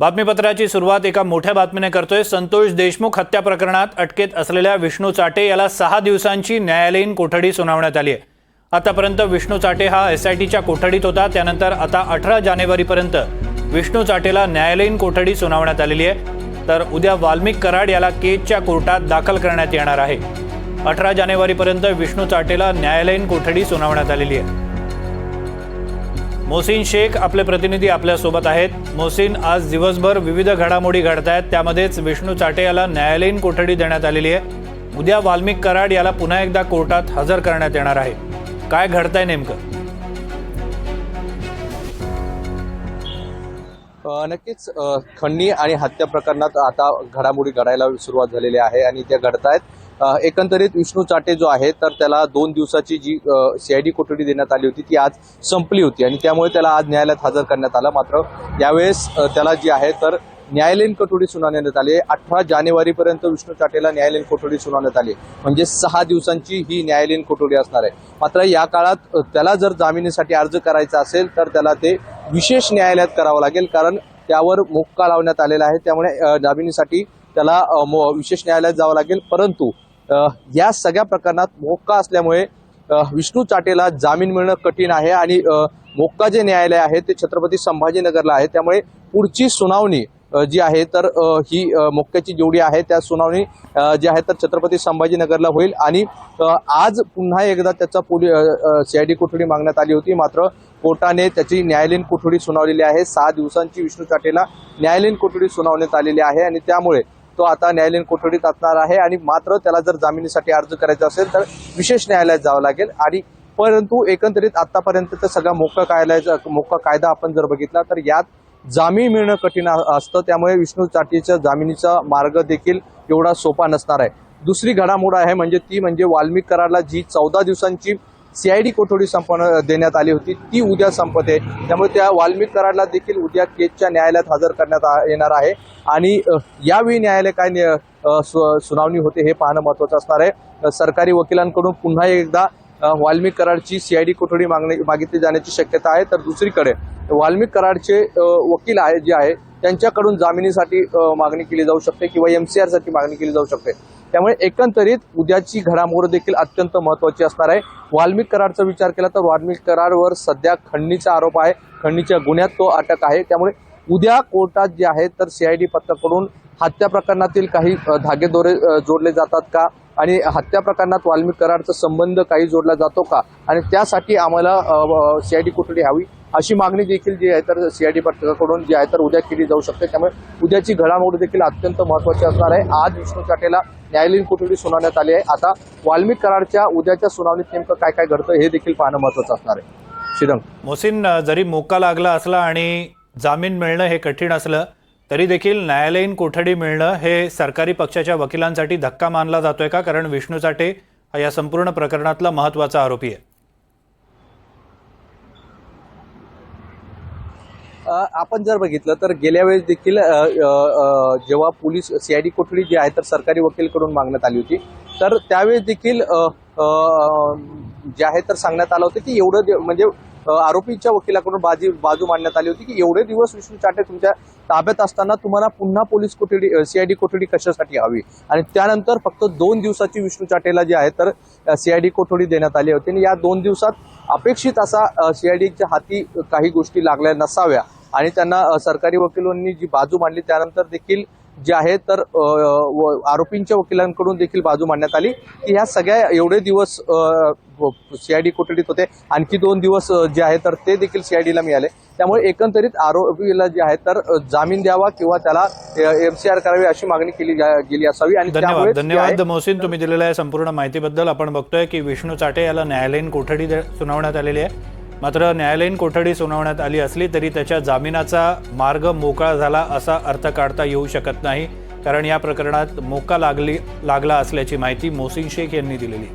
बातमीपत्राची सुरुवात एका मोठ्या बातमीने करतोय. संतोष देशमुख हत्या प्रकरणात अटकेत असलेल्या विष्णू चाटे याला सहा दिवसांची न्यायालयीन कोठडी सुनावण्यात आली आहे. आतापर्यंत विष्णू चाटे हा एस आय टीच्या कोठडीत होता. त्यानंतर आता अठरा जानेवारीपर्यंत विष्णू चाटेला न्यायालयीन कोठडी सुनावण्यात आलेली आहे. तर उद्या वाल्मिक कराड याला केजच्या कोर्टात दाखल करण्यात येणार आहे. अठरा जानेवारीपर्यंत विष्णू चाटेला न्यायालयीन कोठडी सुनावण्यात आलेली आहे. मोहसिन शेख आपले प्रतिनिधी आपल्यासोबत आहेत. मोहसिन आज दिवसभर विविध घडामोडी घडत आहेत त्यामध्येच विष्णू चाटे याला न्यायालयीन कोठडी देण्यात आलेली आहे. उद्या वाल्मिक कराड याला पुन्हा एकदा कोर्टात हजर करण्यात येणार आहे. काय घडतंय नेमकं? नक्कीच खंडणी आणि हत्या प्रकरणात आता घडामोडी घडायला सुरुवात झालेली आहे आणि त्या घडतायत. आहेत एकंदरीत विष्णू चाटे जो आहे तर त्याला दोन दिवसाची जी सीआयडी कोठडी देण्यात आली होती ती आज संपली होती. आणि त्यामुळे त्याला आज न्यायालयात हजर करण्यात आलं. मात्र यावेळेस त्याला जी आहे तर न्यायालयीन कोठडी सुनावण्यात आली आहे. अठरा जानेवारीपर्यंत विष्णू चाटेला न्यायालयीन कोठडी सुनावण्यात आली म्हणजे सहा दिवसांची ही न्यायालयीन कोठडी असणार आहे. मात्र या काळात त्याला जर जामिनीसाठी अर्ज करायचा असेल तर त्याला ते विशेष न्यायालयात करावं लागेल. कारण त्यावर मुक्का लावण्यात आलेला आहे. त्यामुळे जामिनीसाठी त्याला मो- विशेष न्यायालयात जावं लागेल. परंतु या सगळ्या प्रकरणात मोक्का असल्यामुळे विष्णू चाटेला जामीन मिळणं कठीण आहे आणि मोक्का जे न्यायालय आहे ते छत्रपती संभाजीनगरला आहे. त्यामुळे पुढची सुनावणी जी आहे तर ही मोक्याची जेवढी आहे त्या सुनावणी जी आहे तर छत्रपती संभाजीनगरला होईल. आणि आज पुन्हा एकदा त्याचा पोली सीआयडी कोठडी मागण्यात आली होती. मात्र कोर्टाने त्याची न्यायालयीन कोठडी सुनावलेली आहे. सहा दिवसांची विष्णू चाटेला न्यायालयीन कोठडी सुनावण्यात आलेली आहे आणि त्यामुळे तो आता न्यायालयीन कोठडीत असणार आहे आणि मात्र त्याला जर जामिनीसाठी अर्ज करायचा असेल तर विशेष न्यायालयात जावं लागेल. आणि परंतु एकंदरीत आतापर्यंत सगळा मोका कायद्याचा मोका कायदा आपण जर बघितला तर यात जामीन मिळणं कठीण असतं. त्यामुळे विष्णू चाटीच्या जामिनीचा मार्ग देखील एवढा सोपा नसणार आहे. दुसरी घडामोड आहे म्हणजे ती म्हणजे वाल्मिक करारला जी चौदा दिवसांची सीआयडी कोठडी संपन्न देण्यात आली होती. ती उद्या संपते त्यामुळे त्या वाल्मिक कराडला देखील उद्या केजच्या न्यायालयात हजर करण्यात आ- येणार आहे. आणि यावेळी न्यायालय काय सु- सुनावणी होते हे पाहणं महत्वाचं असणार आहे. सरकारी वकिलांकडून पुन्हा एकदा वाल्मिक कराडची सीआयडी कोठडी मागणी मागितली जाण्याची शक्यता आहे. तर दुसरीकडे वाल्मिक कराडचे वकील आहे जे आहे त्यांच्याकडून जामिनीसाठी मागणी केली जाऊ शकते किंवा एम सी आरसाठी मागणी केली जाऊ शकते. त्यामुळे एकंदरीत उद्याची घडामोड देखील अत्यंत महत्वाची असणार आहे. वाल्मिक करारचा विचार केला तर वाल्मिक करारवर सध्या खंडणीचा आरोप आहे. खंडणीच्या गुन्ह्यात तो अटक आहे. त्यामुळे उद्या कोर्टात जे आहे तर सीआयडी पथकाकडून हत्या प्रकरणातील काही धागेदोरे जोडले जातात का? आणि हत्या प्रकरणात वाल्मिक करारचा संबंध काही जोडला जातो का? आणि त्यासाठी आम्हाला सीआयडी कोठडी हवी? अशी मागणी देखील जी आहे तर सीआयडी पथकाकडून जी आहे तर उद्या केली जाऊ शकते. त्यामुळे उद्याची घडामोड देखील अत्यंत महत्वाची असणार आहे. आज विष्णू चाटेला न्यायालयीन कोठडी सुनावण्यात आली आहे. आता वाल्मिकरांच्या उद्याच्या सुनावणीत नेमकं काय काय घडतं हे देखील पाहणं महत्वाचं असणार आहे. शिदंग मोसिन जरी मोका लागला असला आणि जामीन मिळणं हे कठीण असलं तरी देखील न्यायालयीन कोठडी मिळणं हे सरकारी पक्षाच्या वकिलांसाठी धक्का मानला जातोय का? कारण विष्णू चाटे हा या संपूर्ण प्रकरणातला महत्त्वाचा आरोपी आहे. आपण जर बघितलं तर गेल्या वेळेस देखील जेव्हा पोलीस सीआयडी कोठडी जी आहे तर सरकारी वकीलकडून मागण्यात आली होती. तर त्यावेळेस देखील जे आहे तर सांगण्यात आलं होतं की एवढं म्हणजे आरोपीच्या वकिलाकडून बाजी बाजू मांडण्यात आली होती की एवढे दिवस विष्णू चाटे तुमच्या ताब्यात असताना तुम्हाला पुन्हा पोलीस कोठडी सीआयडी कोठडी कशासाठी हवी? आणि त्यानंतर फक्त दोन दिवसाची विष्णू चाटेला जी आहे तर सीआयडी कोठडी देण्यात आली होती. आणि या दोन दिवसात अपेक्षित असा सीआयडीच्या हाती काही गोष्टी लागल्या नसाव्या. आणि त्यांना सरकारी वकिलांनी जी बाजू मांडली त्यानंतर देखील जे आहे तर व- आरोपींच्या वकिलांकडून देखील बाजू मांडण्यात आली की ह्या सगळ्या एवढे दिवस सीआयडी कोठडीत होते. आणखी दोन दिवस जे आहे तर ते देखील सीआयडीला मिळाले. त्यामुळे एकंदरीत आरोपीला जे आहे तर जामीन द्यावा किंवा त्याला एमसीआर करावी अशी मागणी केली गेली असावी. आणि धन्यवाद. धन्यवाद मोहसिन. तुम्ही दिलेल्या या संपूर्ण माहितीबद्दल आपण बघतोय की विष्णू चाटे याला न्यायालयीन कोठडी सुनावण्यात आलेली आहे. मात्र न्यायालयीन कोठडी सुनावण्यात आली असली तरी त्याच्या जामिनाचा मार्ग मोकळा झाला असा अर्थ काढता येऊ शकत नाही. कारण या प्रकरणात मोका लागली लागला असल्याची माहिती मोहसिन शेख यांनी दिलेली